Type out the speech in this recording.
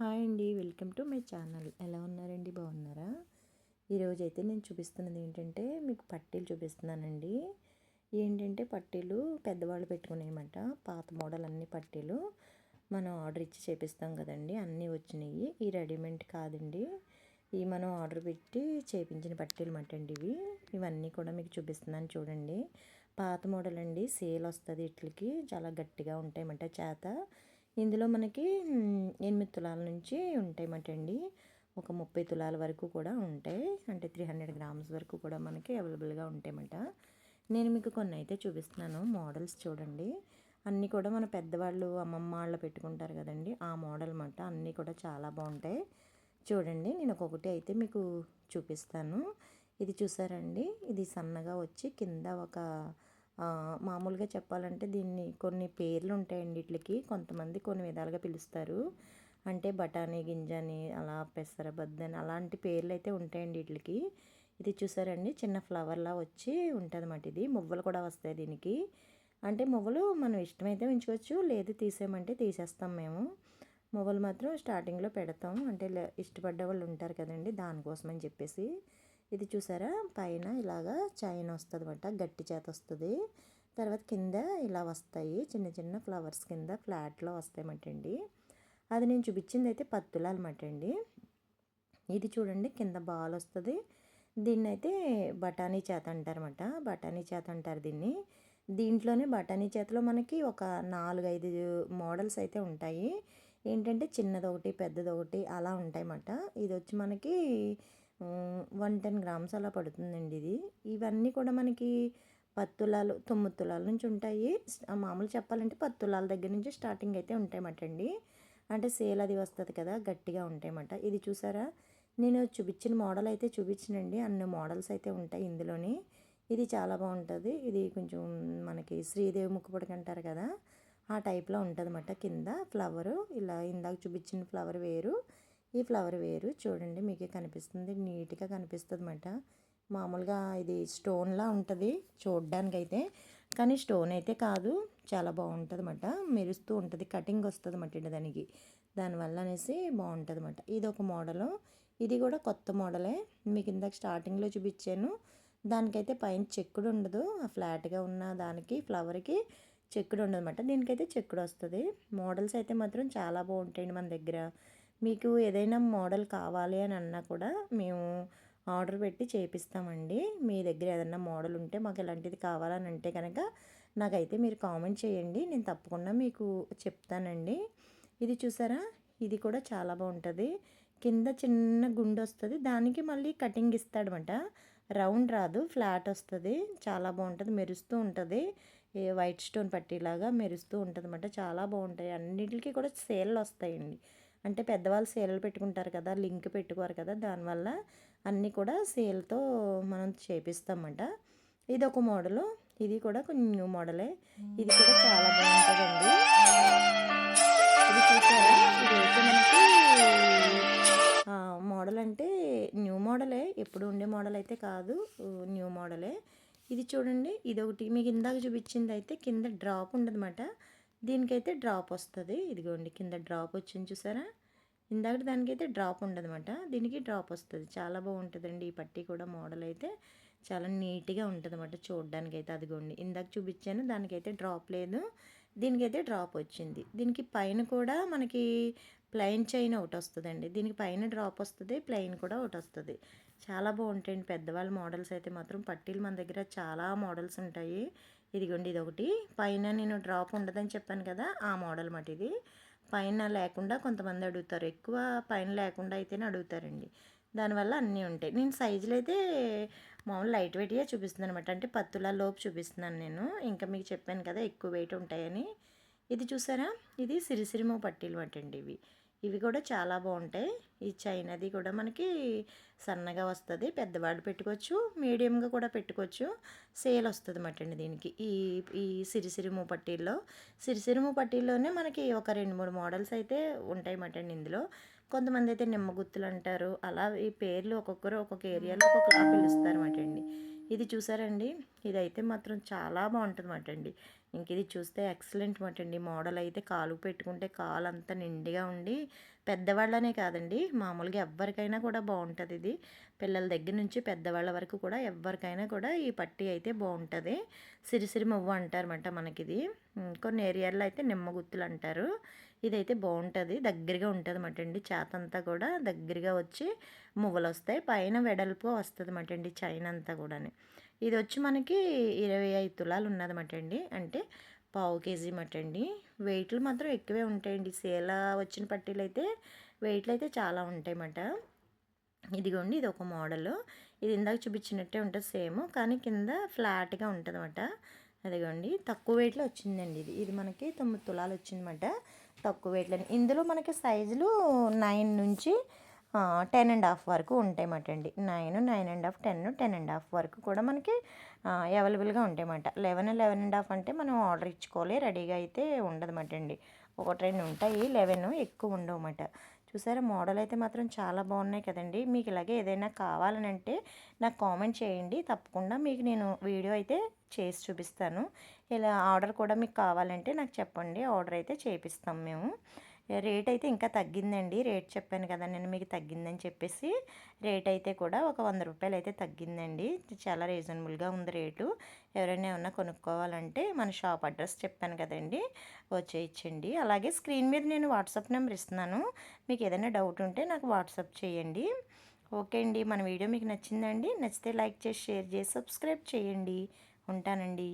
Hi అండి welcome to my channel. ఎలా ఉన్నారండి? బాగున్నారా? ఈరోజు అయితే నేను చూపిస్తున్నది ఏంటంటే మీకు పట్టీలు చూపిస్తున్నానండి. ఏంటంటే పట్టీలు పెద్దవాళ్ళు పెట్టుకునేయమాట. పాత మోడల్ అన్ని పట్టీలు మనం ఆర్డర్ ఇచ్చి చేపిస్తాం కదండి అన్నీ వచ్చినాయి. ఈ రెడీమేడ్ కాదండి. ఈ మనం ఆర్డర్ పెట్టి చేపించిన పట్టీలు మటండి ఇవి. ఇవన్నీ కూడా మీకు చూపిస్తున్నాను చూడండి. పాత మోడల్ అండి సేల్ వస్తుంది ఇట్లకి. చాలా గట్టిగా ఉంటాయన్నమాట చేత. ఇందులో మనకి ఎనిమిది తులాల నుంచి ఉంటాయన్నమాట అండి. ఒక ముప్పై తులాల వరకు కూడా ఉంటాయి. అంటే త్రీ హండ్రెడ్ గ్రామ్స్ వరకు కూడా మనకి అవైలబుల్గా ఉంటాయన్నమాట నేను మీకు కొన్ని అయితే చూపిస్తున్నాను. మోడల్స్ చూడండి. అన్నీ కూడా మన పెద్దవాళ్ళు అమ్మమ్మ వాళ్ళు పెట్టుకుంటారు కదండి. ఆ మోడల్ మాట అన్నీ కూడా చాలా బాగుంటాయి. చూడండి నేను ఒక్కొక్కటి అయితే మీకు చూపిస్తాను. ఇది చూసారండి? ఇది సన్నగా వచ్చి కింద ఒక మామూలుగా చెప్పాలంటే దీన్ని కొన్ని పేర్లు ఉంటాయండి వీటికి. కొంతమంది కొన్ని విధాలుగా పిలుస్తారు. అంటే బఠానీ గింజని అలా పెసరబద్దని అలాంటి పేర్లు అయితే ఉంటాయండి వీటికి. ఇది చూసారండి? చిన్న ఫ్లవర్లా వచ్చి ఉంటుంది అన్నమాట ఇది. మువ్వలు కూడా వస్తాయి దీనికి. అంటే మువ్వలు మనం ఇష్టమైతే ఉంచుకోవచ్చు లేదు తీసేయమంటే తీసేస్తాం మేము. మువ్వలు మాత్రం స్టార్టింగ్లో పెడతాం. అంటే ఇష్టపడ్డ వాళ్ళు ఉంటారు కదండి దానికోసం అని చెప్పేసి. ఇది చూసారా? పైన ఇలాగా చైన్ వస్తుంది అనమాట గట్టి చేత వస్తుంది. తర్వాత కింద ఇలా వస్తాయి చిన్న చిన్న ఫ్లవర్స్ కింద ఫ్లాట్లో వస్తాయన్నమాట అది నేను చూపించింది అయితే పత్తులు అనమాట అండి ఇది చూడండి కింద బాల్ వస్తుంది. దీన్ని అయితే బఠానీ చేత అంటారన్నమాట. బఠానీ చేత అంటారు దీన్ని. దీంట్లోనే బఠానీ చేతలో మనకి ఒక నాలుగు ఐదు మోడల్స్ అయితే ఉంటాయి. ఏంటంటే చిన్నది ఒకటి పెద్దది ఒకటి అలా ఉంటాయన్నమాట. ఇది వచ్చి మనకి వన్ టెన్ గ్రామ్స్ అలా పడుతుందండి ఇది. ఇవన్నీ కూడా మనకి పత్తులాలు తొమ్మిది తులాల నుంచి ఉంటాయి. మామూలు చెప్పాలంటే పత్తులాల దగ్గర నుంచి స్టార్టింగ్ అయితే ఉంటాయన్నమాట అండి అంటే సేల్ అది వస్తుంది కదా గట్టిగా ఉంటాయన్నమాట. ఇది చూసారా? నేను చూపించిన మోడల్ అయితే చూపించినండి. అన్ని మోడల్స్ అయితే ఉంటాయి ఇందులోని. ఇది చాలా బాగుంటుంది. ఇది కొంచెం మనకి శ్రీదేవి ముక్కుపొడికి అంటారు కదా ఆ టైప్లో ఉంటుంది అన్నమాట కింద ఫ్లవరు. ఇలా ఇందాక చూపించిన ఫ్లవర్ వేరు. ఈ ఫ్లవర్ వేరు. చూడండి మీకే కనిపిస్తుంది. నీట్గా కనిపిస్తుంది అన్నమాట మామూలుగా ఇది స్టోన్లా ఉంటుంది చూడడానికైతే. అయితే కానీ స్టోన్ అయితే కాదు. చాలా బాగుంటుంది అన్నమాట మెరుస్తూ ఉంటుంది. కటింగ్ వస్తుంది అన్నమాట దానికి. దానివల్ల అనేసి బాగుంటుంది అన్నమాట ఇది ఒక మోడలు. ఇది కూడా కొత్త మోడలే. మీకు ఇందాక స్టార్టింగ్లో చూపించాను. దానికైతే పైన చెక్కుడు ఉండదు. ఆ ఫ్లాట్గా ఉన్న దానికి ఫ్లవర్కి చెక్కుడు ఉండదన్నమాట. దీనికైతే చెక్కుడు వస్తుంది. మోడల్స్ అయితే మాత్రం చాలా బాగుంటాయండి మన దగ్గర. మీకు ఏదైనా మోడల్ కావాలి అని అన్నా కూడా మేము ఆర్డర్ పెట్టి చేపిస్తామండి. మీ దగ్గర ఏదైనా మోడల్ ఉంటే మాకు ఇలాంటిది కావాలని అంటే కనుక నాకైతే మీరు కామెంట్ చేయండి. నేను తప్పకుండా మీకు చెప్తానండి. ఇది చూసారా? ఇది కూడా చాలా బాగుంటుంది. కింద చిన్న గుండు వస్తుంది. దానికి మళ్ళీ కటింగ్ ఇస్తాడనమాట రౌండ్ రాదు ఫ్లాట్ వస్తుంది. చాలా బాగుంటుంది. మెరుస్తూ ఉంటుంది. వైట్ స్టోన్ పట్టిలాగా మెరుస్తూ ఉంటుంది అన్నమాట చాలా బాగుంటాయి. అన్నిటికీ కూడా సేల్ వస్తాయండి. అంటే పెద్దవాళ్ళు సేల్లు పెట్టుకుంటారు కదా లింక్ పెట్టుకోరు కదా దానివల్ల అన్నీ కూడా సేల్తో మనం చేపిస్తామన్నమాట ఇది ఒక మోడలు ఇది కూడా కొంచెం న్యూ మోడలే. ఇది కూడా చాలా బాగుంటుందండి. ఇది చూసారా? ఇదైతే మనకి మోడల్ అంటే న్యూ మోడలే ఎప్పుడు ఉండే మోడల్ అయితే కాదు న్యూ మోడలే. ఇది చూడండి ఇది ఒకటి మీకు ఇందాక చూపించింది అయితే కింద డ్రాప్ ఉండదన్నమాట. దీనికైతే డ్రాప్ వస్తుంది. ఇదిగోండి కింద డ్రాప్ వచ్చింది చూసారా? ఇందాక దానికైతే డ్రాప్ ఉండదన్నమాట. దీనికి డ్రాప్ వస్తుంది. చాలా బాగుంటుందండి ఈ పట్టీ కూడా మోడల్ అయితే. చాలా నీట్గా ఉంటుంది అన్నమాట చూడడానికి అయితే అదిగోండి ఇందాక చూపించాను. దానికైతే డ్రాప్ లేదు. దీనికైతే డ్రాప్ వచ్చింది. దీనికి పైన కూడా మనకి ప్లెయిన్ చైన్ ఒకటి వస్తుందండి. దీనికి పైన డ్రాప్ వస్తుంది ప్లెయిన్ కూడా ఒకటి వస్తుంది. చాలా బాగుంటాయండి. పెద్దవాళ్ళ మోడల్స్ అయితే మాత్రం. పట్టీలు మన దగ్గర చాలా మోడల్స్ ఉంటాయి. ఇదిగోండి ఇది ఒకటి పైన నేను డ్రాప్ ఉండదని చెప్పాను కదా ఆ మోడల్ మాట ఇది. పైన లేకుండా కొంతమంది అడుగుతారు. ఎక్కువ పైన లేకుండా అయితేనే అడుగుతారండి. దానివల్ల అన్నీ ఉంటాయి. నేను సైజులు అయితే మామూలు లైట్ వెయిట్గా చూపిస్తుంది అనమాట అంటే పత్తుల లోపు చూపిస్తున్నాను నేను. ఇంకా మీకు చెప్పాను కదా ఎక్కువ వెయిట్ ఉంటాయని. ఇది చూసారా? ఇది సిరిసిరిమో పట్టీలు అంటండి ఇవి. ఇవి కూడా చాలా బాగుంటాయి. ఈ చైనాది కూడా మనకి సన్నగా వస్తుంది. పెద్దవాడు పెట్టుకోవచ్చు మీడియంగా కూడా పెట్టుకోవచ్చు. సేల్ వస్తుంది మటండి దీనికి. ఈ ఈ సిరిసిరిము పట్టీల్లో. సిరిసిరిము పట్టీల్లోనే మనకి ఒక రెండు మూడు మోడల్స్ అయితే ఉంటాయి అండి ఇందులో. కొంతమంది అయితే నిమ్మగుత్తులు అంటారు. అలా ఈ పేర్లు ఒక్కొక్కరు ఒక్కొక్క ఏరియాలో ఒక్కొక్కలా పిలుస్తారు అండి. ఇది చూసారండి ఇదైతే మాత్రం చాలా బాగుంటుంది అండి ఇంక ఇది చూస్తే ఎక్సలెంట్ మాట అండి మోడల్ అయితే కాలు పెట్టుకుంటే కాలు అంతా నిండిగా ఉండి పెద్దవాళ్ళనే కాదండి. మామూలుగా ఎవరికైనా కూడా బాగుంటుంది ఇది పిల్లల దగ్గర నుంచి పెద్దవాళ్ళ వరకు కూడా ఎవరికైనా కూడా ఈ పట్టి అయితే బాగుంటుంది. సిరిసిరి మువ్వ అంటారన్నమాట మనకి ఇది కొన్ని ఏరియాల్లో అయితే నిమ్మ గుత్తులు అంటారు. ఇదైతే బాగుంటుంది. దగ్గరగా ఉంటుంది అన్నమాట అండి చేతంతా కూడా దగ్గరగా వచ్చి మువ్వలు వస్తాయి పైన వెడల్పు వస్తుంది అన్నమాట అండి చైన్ అంతా కూడా ఇది వచ్చి మనకి ఇరవై ఐదు తులాలు ఉన్నదన్నమాట అండి అంటే పావు కేజీ మట అండి వెయిట్లు మాత్రం ఎక్కువే ఉంటాయండి. సేల వచ్చిన పట్టీలు అయితే వెయిట్లు అయితే చాలా ఉంటాయన్నమాట ఇదిగోండి ఇది ఒక మోడల్. ఇది ఇందాక చూపించినట్టే ఉంటుంది సేమ్ కానీ కింద ఫ్లాట్గా ఉంటుంది అనమాట అదిగోండి తక్కువ వెయిట్లో వచ్చిందండి ఇది. ఇది మనకి తొమ్మిది తులాలు వచ్చిందన్నమాట తక్కువ వెయిట్లో. ఇందులో మనకి సైజులు నైన్ నుంచి టెన్ అండ్ హాఫ్ వరకు ఉంటాయన్నమాట అండి. Nine nine and half ten ten and half వరకు కూడా మనకి అవైలబుల్గా ఉంటాయన్నమాట. లెవెన్ లెవెన్ అండ్ హాఫ్ అంటే మనం ఆర్డర్ ఇచ్చుకోవాలి రెడీగా అయితే ఉండదన్నమాట అండి. ఒకటి రెండు ఉంటాయి లెవెన్ ఎక్కువ ఉండవన్నమాట. చూసారా మోడల్ అయితే మాత్రం చాలా బాగున్నాయి కదండి. మీకు ఇలాగే ఏదైనా కావాలని అంటే నాకు కామెంట్ చేయండి. తప్పకుండా మీకు నేను వీడియో అయితే చేసి చూపిస్తాను. ఇలా ఆర్డర్ కూడా మీకు కావాలంటే నాకు చెప్పండి. ఆర్డర్ అయితే చేపిస్తాం మేము. రేట్ అయితే ఇంకా తగ్గిందండి. రేట్ చెప్పాను కదా నేను మీకు తగ్గిందని చెప్పేసి రేట్ అయితే కూడా ఒక వంద రూపాయలు అయితే తగ్గిందండి. చాలా రీజనబుల్గా ఉంది రేటు. ఎవరైనా ఏమన్నా కొనుక్కోవాలంటే మన షాప్ అడ్రస్ చెప్పాను కదండి వచ్చేయించండి అలాగే స్క్రీన్ మీద నేను వాట్సాప్ నెంబర్ ఇస్తున్నాను. మీకు ఏదైనా డౌట్ ఉంటే నాకు వాట్సాప్ చేయండి. ఓకే అండి మన వీడియో మీకు నచ్చిందండి నచ్చితే లైక్ చేసి షేర్ చేసి సబ్స్క్రైబ్ చేయండి. ఉంటానండి.